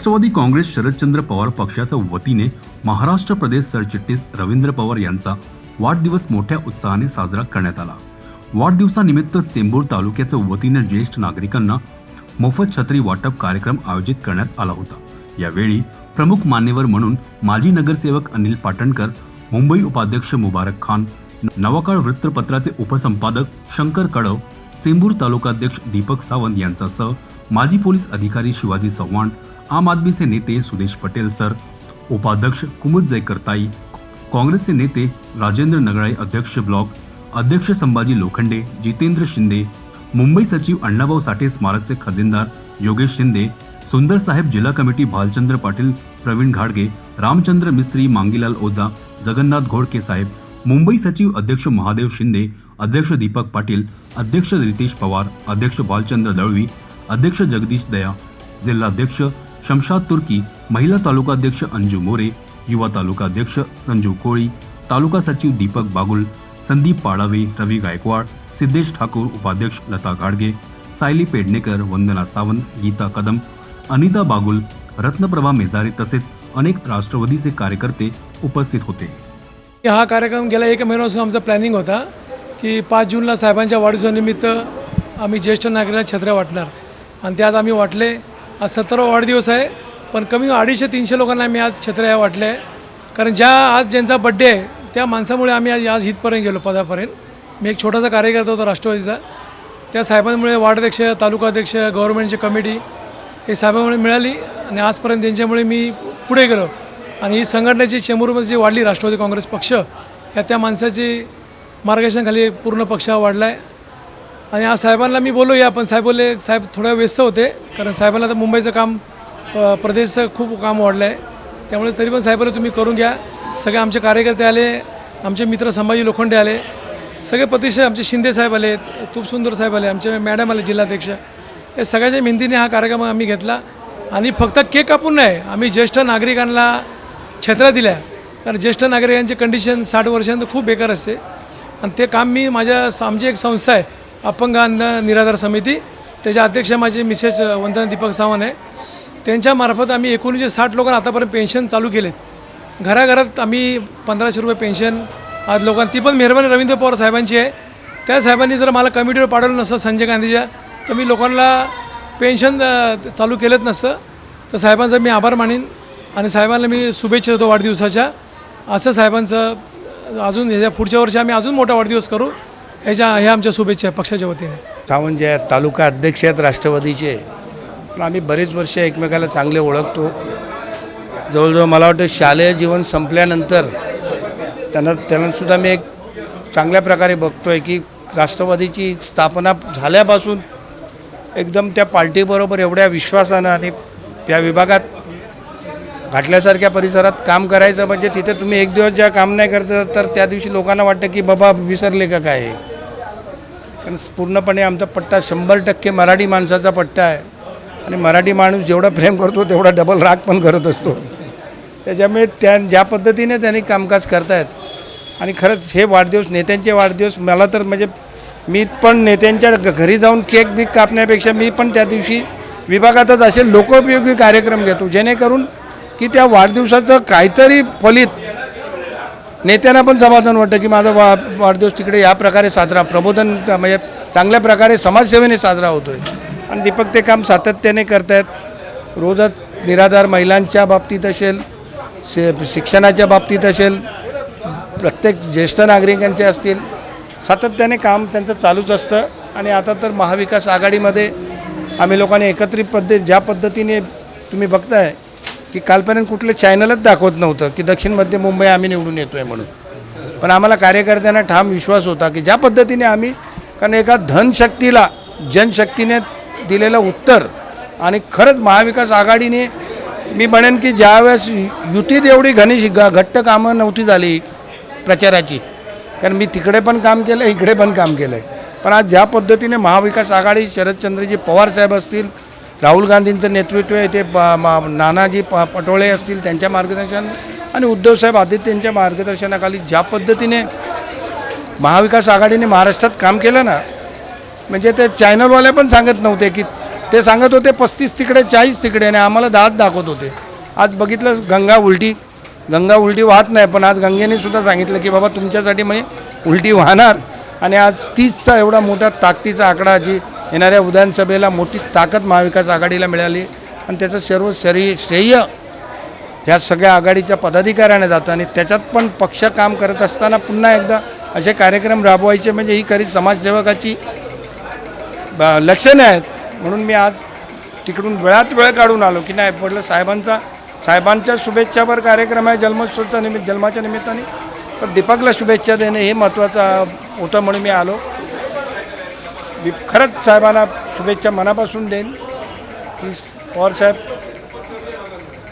राष्ट्रवादी काँग्रेस शरदचंद्र पवार पक्षाच्या वतीने महाराष्ट्र प्रदेश सरचिटणीस रवींद्र पवार यांचा वाढदिवस मोठ्या उत्साहाने साजरा करण्यात आला. वाढदिवसानिमित्त चेंबूर तालुक्याच्या वतीने ज्येष्ठ नागरिकांना मोफत छत्री वाटप कार्यक्रम आयोजित करण्यात आला होता. यावेळी प्रमुख मान्यवर म्हणून माजी नगरसेवक अनिल पाटणकर मुंबई उपाध्यक्ष मुबारक खान नवाकाळ वृत्तपत्राचे उपसंपादक शंकर कडव चेंबूर तालुकाध्यक्ष दीपक सावंत यांचा सह माजी पोलीस अधिकारी शिवाजी चव्हाण आम आदमी से नेते सुदेश पटेल सर, उपाध्यक्ष कुमुद जयकरताई काँग्रेसचे नेते राजेंद्र नगराळे अध्यक्ष ब्लॉक, अध्यक्ष संभाजी लोखंडे, जितेंद्र शिंदे, मुंबई सचिव अण्णाभाऊ साठे स्मारकचे खजिनदार योगेश शिंदे, सुंदर साहेब जिल्हा कमिटी भालचंद्र पाटील, प्रवीण घाडगे रामचंद्र मिस्त्री मांगीलाल ओझा, जगन्नाथ घोडके साहेब, मुंबई सचिव अध्यक्ष महादेव शिंदे, अध्यक्ष दीपक पाटील, अध्यक्ष रितेश पवार, अध्यक्ष भालचंद्र दळवी, अध्यक्ष जगदीश दया, जिल्हाध्यक्ष शमशाद तुर्की महिला तालुकाध्यक्ष अंजू मोरे युवा तालुकाध्यक्ष संजू कोळी तालुका सचिव दीपक बागुल संदीप पाडावे रवी गायकवाड सिद्धेश ठाकूर उपाध्यक्ष लता गाडगे सायली पेडणेकर वंदना सावंत गीता कदम अनिता बागुल रत्नप्रभा मेजारे तसेच अनेक राष्ट्रवादीचे कार्यकर्ते उपस्थित होते. हा कार्यक्रम गेल्या एक महिन्यापासून आमचा प्लॅनिंग होता की पाच जूनला साहेबांच्या वाढदिवसानिमित्त आम्ही ज्येष्ठ नागरिकांना छत्र्या वाटणार. आणि त्यात आम्ही वाटले आज सतरा वाढदिवस आहे पण कमी अडीचशे तीनशे लोकांना मी आज छत्र्या वाटलं. आहे कारण ज्या आज ज्यांचा बड्डे आहे त्या माणसामुळे आम्ही आज आज इथपर्यंत गेलो पदापर्यंत. मी एक छोटासा कार्यकर्ता होतो राष्ट्रवादीचा. त्या साहेबांमुळे वार्डाध्यक्ष तालुकाध्यक्ष गव्हर्नमेंटची कमिटी हे साहेबांमुळे मिळाली आणि आजपर्यंत त्यांच्यामुळे मी पुढे गेलो. आणि ही संघटनेची चेंबूरमध्ये जी वाढली राष्ट्रवादी काँग्रेस पक्ष या त्या माणसाची मार्गदर्शनाखाली पूर्ण पक्ष वाढला आहे आणि आज साहेबांना मी बोलूया आपण पण साहेब बोलले साहेब थोड्या व्यस्त होते कारण साहेबांना तर मुंबईचं काम प्रदेशचं खूप काम वाढलं आहे त्यामुळे तरी पण साहेबांना तुम्ही करून घ्या. सगळे आमचे कार्यकर्ते आले आमचे मित्र संभाजी लोखंडे आले सगळे प्रतिष्ठा आमचे शिंदे साहेब आले खूप सुंदर साहेब आले आमचे मॅडम आले जिल्हाध्यक्ष. या सगळ्याच्या मेहंदीने हा कार्यक्रम आम्ही घेतला. आणि फक्त केक कापून नाही आम्ही ज्येष्ठ नागरिकांना छत्र्या दिल्या. कारण ज्येष्ठ नागरिकांची कंडिशन साठ वर्षांत खूप बेकार असते. आणि ते काम मी माझ्या आमची एक संस्था आहे. अपंग निराधार समिती त्याच्या अध्यक्ष माझे मिसेस वंदना दीपक सावंत आहे. त्यांच्यामार्फत आम्ही एकोणीसशे साठ लोकांना आतापर्यंत पेन्शन चालू केलेत घराघरात आम्ही पंधराशे रुपये पेन्शन आज लोकांना ती पण मेहरबानी रवींद्र पवार साहेबांची आहे. त्या साहेबांनी जर मला कमिटीवर पाठवलं नसतं संजय गांधीच्या तर मी लोकांना पेन्शन चालू केलंच नसतं. तर साहेबांचा मी आभार मानेन आणि साहेबांना मी शुभेच्छा देतो वाढदिवसाच्या. असं साहेबांचं अजून ह्याच्या पुढच्या वर्षी आम्ही अजून मोठा वाढदिवस करू. ह्याच्या ह्या आमच्या शुभेच्छा पक्षाच्या वतीने. सावंत जे आहेत तालुका अध्यक्ष आहेत राष्ट्रवादीचे. पण आम्ही बरेच वर्ष एकमेकाला चांगले ओळखतो. जवळजवळ मला वाटतं शालेय जीवन संपल्यानंतर त्यांना त्यांनासुद्धा मी एक चांगल्या प्रकारे बघतो आहे की राष्ट्रवादीची स्थापना झाल्यापासून एकदम त्या पार्टीबरोबर एवढ्या विश्वासानं आणि त्या विभागात घाटल्यासारख्या परिसरात काम करायचं म्हणजे तिथे तुम्ही एक दिवस ज्या काम नाही करता तर त्या दिवशी लोकांना वाटतं की बाबा विसरले का काय? कारण पूर्णपणे आमचा पट्टा शंभर टक्के मराठी माणसाचा पट्टा आहे. आणि मराठी माणूस जेवढा प्रेम करतो तेवढा डबल राग पण करत असतो. त्याच्यामुळे त्या ज्या पद्धतीने त्यांनी कामकाज करतायत आणि खरंच हे वाढदिवस नेत्यांचे वाढदिवस मला तर म्हणजे मी पण नेत्यांच्या घ- घरी जाऊन केक बीक कापण्यापेक्षा मी पण त्या दिवशी विभागातच असे लोकोपयोगी कार्यक्रम घेतो जेणेकरून की त्या वाढदिवसाचं काहीतरी फलित नेत्यांना पण समाधान वाटतं की माझा वा वाढदिवस तिकडे या प्रकारे साजरा प्रबोधन म्हणजे चांगल्या प्रकारे समाजसेवेने साजरा होतो आहे आणि दीपक ते काम सातत्याने करत आहेत रोजच निराधार महिलांच्या बाबतीत असेल शे शिक्षणाच्या बाबतीत असेल प्रत्येक ज्येष्ठ नागरिकांचे असतील सातत्याने काम त्यांचं चालूच असतं. आणि आता तर महाविकास आघाडीमध्ये आम्ही लोकांनी एकत्रित पद्धत ज्या पद्धतीने तुम्ही बघताय की कालपर्यंत कुठलं चॅनलच दाखवत नव्हतं की दक्षिण मध्य मुंबई आम्ही निवडून येतो आहे म्हणून. पण आम्हाला कार्यकर्त्यांना ठाम विश्वास होता की ज्या पद्धतीने आम्ही कारण एका धनशक्तीला जनशक्तीने दिलेलं उत्तर आणि खरंच महाविकास आघाडीने मी म्हणेन की ज्यावेळेस युतीत एवढी घनिश ग घट्ट कामं नव्हती झाली प्रचाराची कारण मी तिकडे पण काम केलं इकडे पण काम केलं आहे पण आज ज्या पद्धतीने महाविकास आघाडी शरदचंद्रजी पवार साहेब असतील राहुल गांधींचं नेतृत्व आहे ते प- मा- नानाजी प पटोळे असतील त्यांच्या मार्गदर्शन आणि उद्धवसाहेब आदित्यांच्या मार्गदर्शनाखाली ज्या पद्धतीने महाविकास आघाडीने महाराष्ट्रात काम केलं ना म्हणजे ते चॅनलवाले पण सांगत नव्हते की ते सांगत होते पस्तीस तिकडे चाळीस तिकडे आणि आम्हाला दात दाखवत होते. आज बघितलं गंगा उलटी गंगा उलटी वाहत नाही पण आज गंगेने सुद्धा सांगितलं की बाबा तुमच्यासाठी म्हणजे उलटी वाहणार आणि आज तीसचा एवढा मोठा ताकदीचा आकडा जी येणाऱ्या विधानसभेला मोठी ताकद महाविकास आघाडीला मिळाली आणि त्याचं सर्व शरी श्रेय ह्या सगळ्या आघाडीच्या पदाधिकाऱ्यांना जातं आणि त्याच्यात पण पक्ष काम करत असताना पुन्हा एकदा असे कार्यक्रम राबवायचे म्हणजे ही खरी समाजसेवकाची ब- लक्षणे आहेत. म्हणून मी आज तिकडून वेळात वेळ काढून आलो की नाही म्हटलं साहेबांचा साहेबांच्या शुभेच्छापर कार्यक्रम आहे जन्मोत्सवच्या निमित्त जन्माच्या निमित्ताने. तर दीपकला शुभेच्छा देणे हे महत्त्वाचं होतं म्हणून मी आलो. मी खरंच साहेबांना शुभेच्छा मनापासून देईन की पवारसाहेब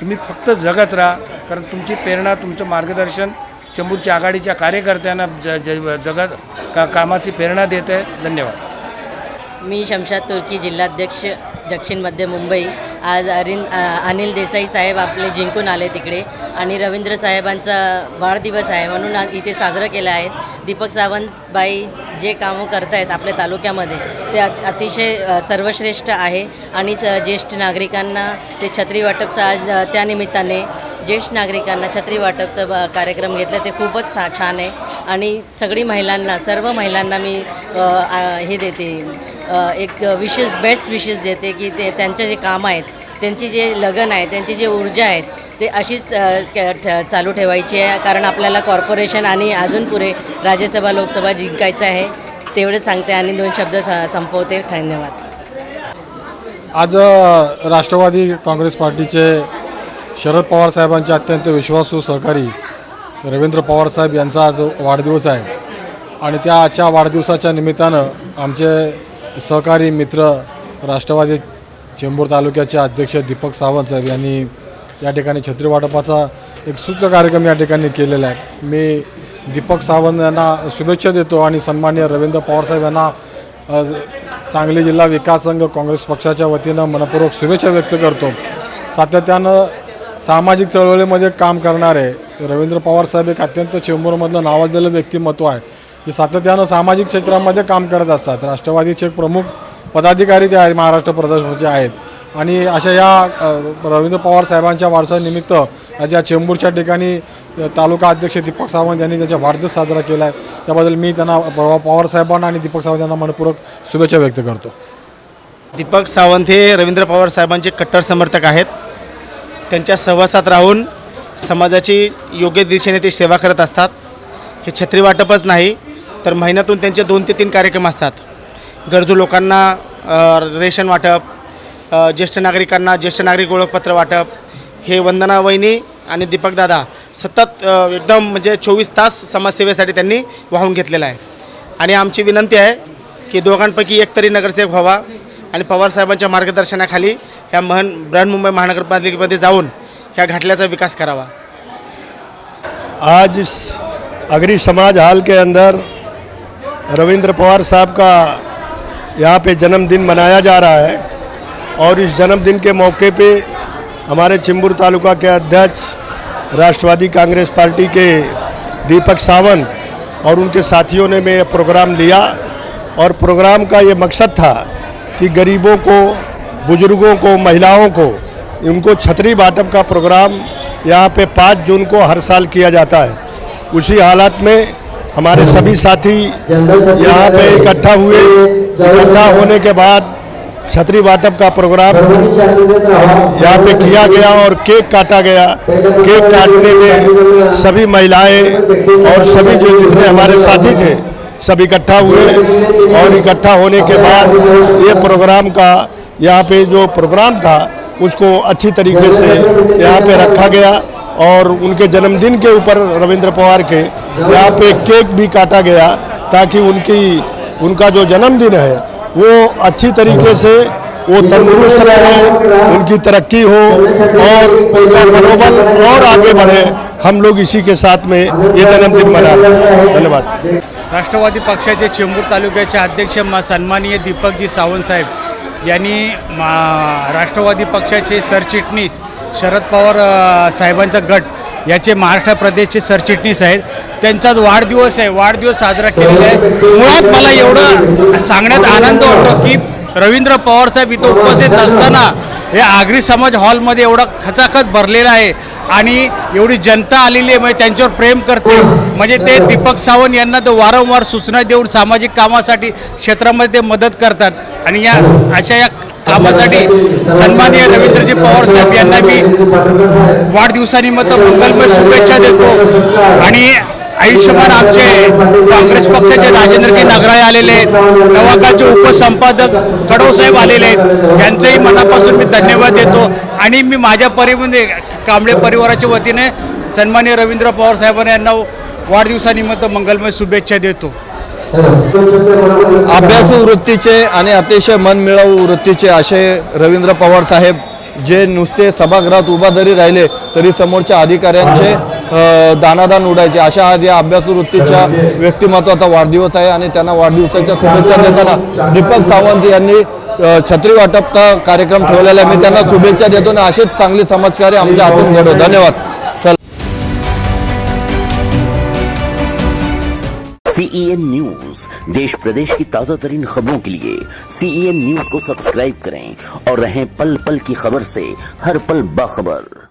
तुम्ही फक्त जगत राहा कारण तुमची प्रेरणा तुमचं मार्गदर्शन चंबूरच्या आघाडीच्या कार्यकर्त्यांना ज ज जगत का कामाची प्रेरणा देत आहे. धन्यवाद. मी शमशाद तुर्की जिल्हाध्यक्ष दक्षिण मध्य मुंबई. आज अरिन अनिल देसाई साहेब आपले जिंकून आले तिकडे. आणि रवींद्र साहेबांचा वाढदिवस आहे म्हणून आज इथे साजरं केलं आहे. दीपक सावंतबाई जे कामं करतायत आपल्या तालुक्यामध्ये ते अतिशय सर्वश्रेष्ठ आहे. आणि स ज्येष्ठ नागरिकांना ते छत्री वाटपचा आज त्यानिमित्ताने ज्येष्ठ नागरिकांना छत्री वाटपचं कार्यक्रम घेतला ते खूपच छान आहे. आणि सगळी महिलांना सर्व महिलांना मी हे देते. एक विशेष बेस्ट विशेष देते की ते त्यांचे जे काम आहेत त्यांची जे लगन आहे त्यांची जे ऊर्जा आहेत ते अशीच चालू ठेवायची आहे. कारण आपल्याला कॉर्पोरेशन आणि अजून पुरे राज्यसभा लोकसभा जिंकायचं आहे. तेवढेच सांगते आणि दोन शब्द संपवते. धन्यवाद. आज राष्ट्रवादी काँग्रेस पार्टीचे शरद पवार साहेबांचे अत्यंत विश्वासू सहकारी रवींद्र पवार साहेब यांचा आज वाढदिवस आहे. आणि त्या आजच्या वाढदिवसाच्या निमित्तानं आमचे सहकारी मित्र राष्ट्रवादी चेंबूर तालुक्याचे अध्यक्ष दीपक सावंत साहेब यांनी या ठिकाणी छत्री वाटपाचा एक सुस्त कार्यक्रम या ठिकाणी केलेला आहे. मी दीपक सावंत यांना शुभेच्छा देतो आणि सन्माननीय रवींद्र पवार साहेब यांना सांगली जिल्हा विकास संघ काँग्रेस पक्षाच्या वतीनं मनपूर्वक शुभेच्छा व्यक्त करतो. सातत्यानं सामाजिक चळवळीमध्ये काम करणारे रवींद्र पवार साहेब एक अत्यंत चेंबूरमधलं नावाजलेलं व्यक्तिमत्व आहे. की सातत्यानं सामाजिक क्षेत्रामध्ये काम करत असतात. राष्ट्रवादीचे प्रमुख पदाधिकारी ते आहेत महाराष्ट्र प्रदेशचे आहेत. आणि अशा या रवींद्र पवार साहेबांच्या वारसानिमित्त ज्या चेंबूरच्या ठिकाणी तालुका अध्यक्ष दीपक सावंत यांनी त्यांचा वाढदिवस साजरा केला आहे त्याबद्दल मी त्यांना पवार साहेबांना आणि दीपक सावंत यांना मनपूर्वक शुभेच्छा व्यक्त करतो. दीपक सावंत हे रवींद्र पवार साहेबांचे कट्टर समर्थक आहेत. त्यांच्या सहवासात राहून समाजाची योग्य दिशेने ते सेवा करत असतात. हे छत्री वाटपच नाही. तर महिन्यातून त्यांचे दोन ते तीन कार्यक्रम असतात. गरजू लोकांना रेशन वाटप ज्येष्ठ नागरिकांना ज्येष्ठ नागरिक ओळखपत्र वाटप हे वंदना वहिनी आणि दीपकदादा सतत एकदम म्हणजे चोवीस तास समाजसेवेसाठी त्यांनी वाहून घेतलेलं आहे. आणि आमची विनंती आहे की दोघांपैकी एक तरी नगरसेवक व्हावा आणि पवारसाहेबांच्या मार्गदर्शनाखाली ह्या महन बृहन्मुंबई महानगरपालिकेमध्ये जाऊन ह्या घाटल्याचा विकास करावा. आज इस अगरी समाज हाल के अंदर रविंद्र पवार साहब का यहाँ पे जन्मदिन मनाया जा रहा है और इस जन्मदिन के मौके पे हमारे चिंबूर तालुका के अध्यक्ष, राष्ट्रवादी कांग्रेस पार्टी के दीपक सावंत और उनके साथियों ने मैं प्रोग्राम लिया और प्रोग्राम का ये मकसद था कि गरीबों को, बुज़ुर्गों को, महिलाओं को उनको छतरी बाटप का प्रोग्राम यहाँ पे पाँच जून को हर साल किया जाता है। उसी हालात में हमारे सभी साथी यहाँ पे इकट्ठा हुए, इकट्ठा होने के बाद छतरी बाटप का प्रोग्राम यहाँ पे किया गया और केक काटा गया। केक काटने में सभी महिलाएँ और सभी जो जितने हमारे साथी थे, सब इकट्ठा हुए और इकट्ठा होने के बाद ये प्रोग्राम का यहाँ पे जो प्रोग्राम था, उसको अच्छी तरीके से यहाँ पे रखा गया। और उनके जन्मदिन के ऊपर रविंद्र पवार के यहाँ पे केक भी काटा गया ताकि उनकी उनका जो जन्मदिन है वो अच्छी तरीके से वो तंदुरुस्त रहे उनकी तरक्की हो और उनका मनोबल और आगे बढ़े। हम लोग इसी के साथ में ये जन्मदिन मना रहे हैं। धन्यवाद। राष्ट्रवादी पक्षाचे चेंबूर तालुक्याचे अध्यक्ष म सन्माननीय दीपकजी सावंत साहेब यांनी मा राष्ट्रवादी पक्षाचे सरचिटणीस शरद पवार साहेबांचा गट याचे महाराष्ट्र प्रदेशचे सरचिटणीस आहेत. त्यांचाच वाढदिवस आहे. वाढदिवस साजरा केलेला आहे. मुळात मला एवढं सांगण्यात आनंद वाटतो की रवींद्र पवार साहेब इथं उपस्थित असताना हे आगरी समाज हॉलमध्ये एवढा खचाखच भरलेला आहे. आणि एवढी जनता आलेली आहे म्हणजे त्यांच्यावर प्रेम करते. म्हणजे ते दीपक सावंत यांना तर वारंवार सूचना देऊन सामाजिक कामासाठी क्षेत्रामध्ये ते मदत करतात. आणि या अशा या कामासाठी सन्माननीय रवींद्रजी पवार साहेब यांना मी वाढदिवसानिमित्त मंगलमय शुभेच्छा देतो. आणि आयुष्यमान आमचे काँग्रेस पक्षाचे राजेंद्रजी नगराळे आलेले आहेत नवाकाचे उपसंपादक कडोसाहेब आलेले आहेत यांचंही मनापासून मी धन्यवाद देतो. आणि मी माझ्या परिमध्ये कांबळे परिवाराच्या वतीने सन्मान्य रवींद्र पवार साहेबांना यांना वाढदिवसानिमित्त मंगलमय शुभेच्छा देतो. अभ्यासू वृत्तीचे आणि अतिशय मनमिळावू वृत्तीचे असे रवींद्र पवार साहेब जे नुसते सभागृहात उभा जरी राहिले तरी समोरच्या अधिकाऱ्यांचे दानादान उडायचे. अशा आज या अभ्यासू वृत्तीच्या व्यक्तिमत्वाचा वाढदिवस आहे आणि त्यांना वाढदिवसाच्या शुभेच्छा देताना दीपक सावंत यांनी छत्री वाटपचा कार्यक्रम ठेवलेला आहे. मी त्यांना शुभेच्छा देतो आणि असेच चांगले समाजकार्य आमच्या हातून घडो. धन्यवाद. सीईएन न्यूज़ देश प्रदेश की ताज़ा तरीन खबरों के लिए सीईएन न्यूज़ को सब्सक्राइब करें और रहें पल पल की खबर से हर पल बाखबर।